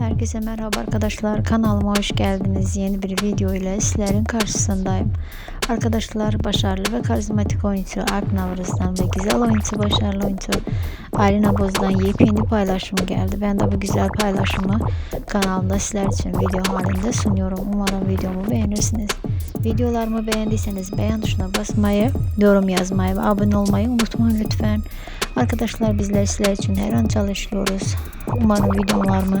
Herkese merhaba arkadaşlar. Kanalıma hoş geldiniz. Yeni bir video ile sizlerin karşısındayım. Arkadaşlar başarılı ve karizmatik oyuncu Alp Navrız'dan ve güzel oyuncu başarılı oyuncu Alina Boz'dan yepyeni paylaşım geldi. Ben de bu güzel paylaşımı kanalımda sizler için video halinde sunuyorum. Umarım videomu beğenirsiniz. Videolarımı beğendiyseniz beğen tuşuna basmayı, yorum yazmayı ve abone olmayı unutmayın lütfen. Arkadaşlar bizler sizler için her an çalışıyoruz. Umarım videolarımı